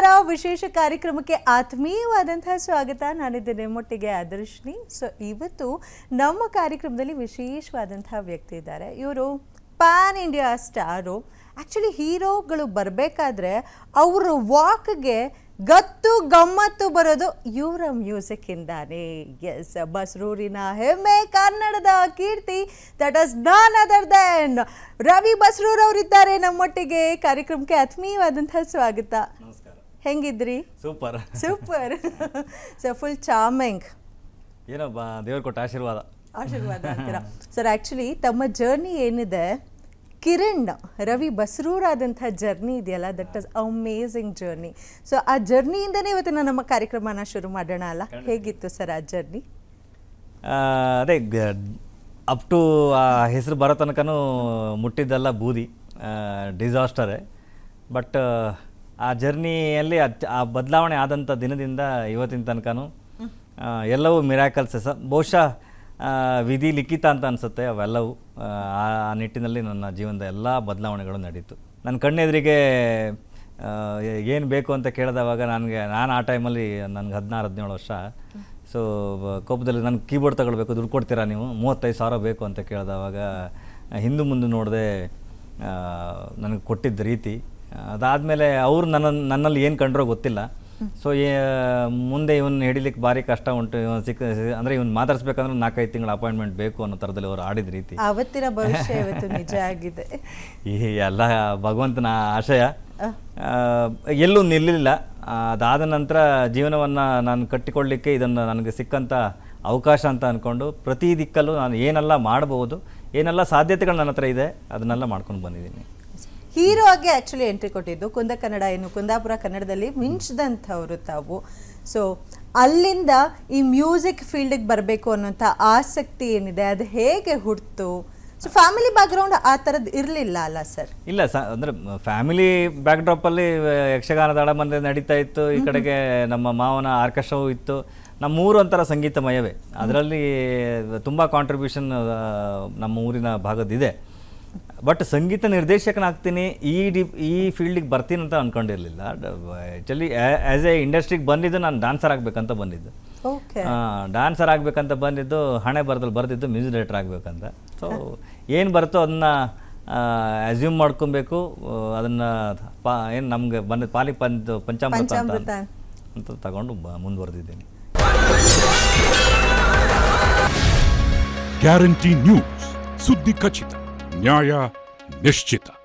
ವಿಶೇಷ ಕಾರ್ಯಕ್ರಮಕ್ಕೆ ಆತ್ಮೀಯವಾದಂತಹ ಸ್ವಾಗತ. ನಾನಿದ್ದೇನೆ ಮೊಟ್ಟಿಗೆ ಆದರ್ಶಿನಿ. ಸೊ ಇವತ್ತು ನಮ್ಮ ಕಾರ್ಯಕ್ರಮದಲ್ಲಿ ವಿಶೇಷವಾದಂತಹ ವ್ಯಕ್ತಿ ಇದ್ದಾರೆ. ಇವರು ಪ್ಯಾನ್ ಇಂಡಿಯಾ ಸ್ಟಾರು ಆ್ಯಕ್ಚುಲಿ ಹೀರೋಗಳು ಬರಬೇಕಾದ್ರೆ ಅವರ ವಾಕ್ಗೆ ಗತ್ತು ಗಮ್ಮತ್ತು ಬರೋದು ಇವರ ಮ್ಯೂಸಿಕ್ಕಿಂದಾನೇ ಎಸ್ ಬಸ್ರೂರಿನ ಹೆಮ್ಮೆ ಕನ್ನಡದ ಕೀರ್ತಿ that is none other than Ravi Basrur ಅವರಿದ್ದಾರೆ ನಮ್ಮೊಟ್ಟಿಗೆ ಕಾರ್ಯಕ್ರಮಕ್ಕೆ ಆತ್ಮೀಯವಾದಂಥ ಸ್ವಾಗತ. ನಮಸ್ಕಾರ ಹೆಂಗಿದ್ರಿ? Super. Super. So full charming ಏನೋ ದೇವ್ರು ಕೊಟ್ಟ ಆಶೀರ್ವಾದ. ಆಶೀರ್ವಾದ ಅಂತೀರಾ? ಸರ್ ಆ್ಯಕ್ಚುಲಿ ತಮ್ಮ ಜರ್ನಿ ಏನಿದೆ? ಕಿರಣ್ ರವಿ ಬಸ್ರೂರಾದಂಥ ಜರ್ನಿ ಇದೆಯಲ್ಲ? That is amazing journey so ಆ ಜರ್ನಿಯಿಂದನೇ ಇವತ್ತಿನ ನಮ್ಮ ಕಾರ್ಯಕ್ರಮನ ಶುರು ಮಾಡೋಣ ಅಲ್ಲ? ಹೇಗಿತ್ತು ಸರ್ ಆ ಜರ್ನಿ ಅದೇ ಅಪ್ ಟು ಆ ಹೆಸರು ಬರೋ ತನಕನೂ ಮುಟ್ಟಿದ್ದೆಲ್ಲ ಬೂದಿ. ಡಿಸಾಸ್ಟರೇ ಬಟ್ ಆ ಜರ್ನಿಯಲ್ಲಿ ಆ ಬದಲಾವಣೆ ಆದಂಥ ದಿನದಿಂದ ಇವತ್ತಿನ ತನಕನೂ ಎಲ್ಲವೂ ಮಿರಾಕಲ್ಸ್ ಸ ಬಹುಶಃ ವಿಧಿ ಲಿಖಿತ ಅಂತ ಅನಿಸುತ್ತೆ ಅವೆಲ್ಲವೂ. ಆ ನಿಟ್ಟಿನಲ್ಲಿ ನನ್ನ ಜೀವನದ ಎಲ್ಲ ಬದಲಾವಣೆಗಳು ನಡೀತು. ನನ್ನ ಕಣ್ಣೆದುರಿಗೆ ಏನು ಬೇಕು ಅಂತ ಕೇಳಿದವಾಗ ನನಗೆ, ನಾನು ಆ ಟೈಮಲ್ಲಿ ನನಗೆ ಹದಿನಾರು, ಹದಿನೇಳು ವರ್ಷ. ಸೊ ಕೋಪದಲ್ಲಿ ನನಗೆ ಕೀಬೋರ್ಡ್ ತಗೊಳ್ಬೇಕು, ದುಡ್ಡು ಕೊಡ್ತೀರಾ ನೀವು? ಮೂವತ್ತೈದು ಸಾವಿರ ಬೇಕು ಅಂತ ಕೇಳಿದವಾಗ, ಹಿಂದೆ ಮುಂದೆ ನೋಡದೆ ನನಗೆ ಕೊಟ್ಟಿದ್ದ ರೀತಿ ಅದಾದಮೇಲೆ ಅವ್ರು ನನ್ನ ನನ್ನಲ್ಲಿ ಏನು ಕಂಡ್ರೋ ಗೊತ್ತಿಲ್ಲ. ಸೊ ಮುಂದೆ ಇವನ್ನ ಹಿಡಿಲಿಕ್ಕೆ ಭಾರಿ ಕಷ್ಟ ಉಂಟು. ಇವನ್ ಸಿಕ್ಕ ಅಂದರೆ ಇವನು ಮಾತಾಡ್ಸ್ಬೇಕಂದ್ರೆ ನಾಲ್ಕೈದು ತಿಂಗಳ ಅಪಾಯಿಂಟ್ಮೆಂಟ್ ಬೇಕು ಅನ್ನೋ ಥರದಲ್ಲಿ ಅವರು ಆಡಿದ ರೀತಿ. ಅವತ್ತಿನ ಭವಿಷ್ಯ ಇವತ್ತು ನಿಜ ಆಗಿದೆ. ಈ ಎಲ್ಲ ಭಗವಂತನ ಆಶಯ. ಎಲ್ಲೂ ನಿಲ್ಲಲಿಲ್ಲ ಅದಾದ ನಂತರ ಜೀವನವನ್ನು ನಾನು ಕಟ್ಟಿಕೊಳ್ಳಿಕ್ಕೆ ಇದನ್ನು ನನಗೆ ಸಿಕ್ಕಂಥ ಅವಕಾಶ ಅಂತ ಅಂದ್ಕೊಂಡು ಪ್ರತಿ ದಿಕ್ಕಲ್ಲೂ ನಾನು ಏನೆಲ್ಲ ಮಾಡಬಹುದು ಏನೆಲ್ಲ ಸಾಧ್ಯತೆಗಳು ನನ್ನ ಹತ್ರ ಇದೆ ಅದನ್ನೆಲ್ಲ ಮಾಡ್ಕೊಂಡು ಬಂದಿದ್ದೀನಿ. ಹೀರೋ ಆಗಿ ಆ್ಯಕ್ಚುಲಿ ಎಂಟ್ರಿ ಕೊಟ್ಟಿದ್ದು ಕುಂದ ಕನ್ನಡ ಏನು ಕುಂದಾಪುರ ಕನ್ನಡದಲ್ಲಿ ಮಿಂಚಿದಂಥವ್ರು ತಾವು. ಸೊ ಅಲ್ಲಿಂದ ಈ ಮ್ಯೂಸಿಕ್ ಫೀಲ್ಡಿಗೆ ಬರಬೇಕು ಅನ್ನೋಂಥ ಆಸಕ್ತಿ ಏನಿದೆ ಅದು ಹೇಗೆ ಹುಡ್ತು ಸೊ ಫ್ಯಾಮಿಲಿ ಬ್ಯಾಕ್ಗ್ರೌಂಡ್ ಆ ಥರದ್ದು ಇರಲಿಲ್ಲ ಅಲ್ಲ ಸರ್ ಇಲ್ಲ ಸ ಅಂದರೆ ಫ್ಯಾಮಿಲಿ ಬ್ಯಾಕ್ಡ್ರಾಪಲ್ಲಿ ಯಕ್ಷಗಾನದ ಮಂದಿ ನಡೀತಾ ಇತ್ತು. ಈ ಕಡೆಗೆ ನಮ್ಮ ಮಾವನ ಆರ್ಕೆಸ್ಟ್ರಾವು ಇತ್ತು. ನಮ್ಮ ಊರು ಒಂಥರ ಸಂಗೀತಮಯವೇ. ಅದರಲ್ಲಿ ತುಂಬ ಕಾಂಟ್ರಿಬ್ಯೂಷನ್ ನಮ್ಮ ಊರಿನ ಭಾಗದಿದೆ ಬಟ್ ಸಂಗೀತ ನಿರ್ದೇಶಕನಾಗ್ತೀನಿ ಈ ಡಿ ಈ ಫೀಲ್ಡಿಗೆ ಬರ್ತೀನಿ ಅಂತ ಅಂದ್ಕೊಂಡಿರಲಿಲ್ಲ ಆ್ಯಕ್ಚುಲಿ ಆ್ಯಸ್ ಎ ಇಂಡಸ್ಟ್ರಿಗೆ ಬಂದಿದ್ದು ನಾನು ಡಾನ್ಸರ್ ಆಗಬೇಕಂತ ಬಂದಿದ್ದು. ಓಕೆ ಡಾನ್ಸರ್ ಆಗಬೇಕಂತ ಬಂದಿದ್ದು ಹಣೆ ಬರದಲ್ಲಿ ಬರೆದಿದ್ದು ಮ್ಯೂಸಿಕ್ ಡೈರೆಕ್ಟರ್ ಆಗಬೇಕಂತ. ಸೊ ಏನು ಬರುತ್ತೋ ಅದನ್ನು ಅಸ್ಯೂಮ್ ಮಾಡ್ಕೊಬೇಕು ಅದನ್ನು ಪಾ ಏನು ನಮಗೆ ಬಂದ ಪಾಲಿ ಪಂಚ ಪಂಚಾಮೃತ ಅಂತ ಪಂಚಾಮೃತ. ಅಂತ ತಗೊಂಡು ಬ ಮುಂದುವರೆದಿದ್ದೀನಿ. ಗ್ಯಾರಂಟಿ ನ್ಯೂಸ್ ಸುದ್ದಿ ಖಚಿತ. Няя Нешчита.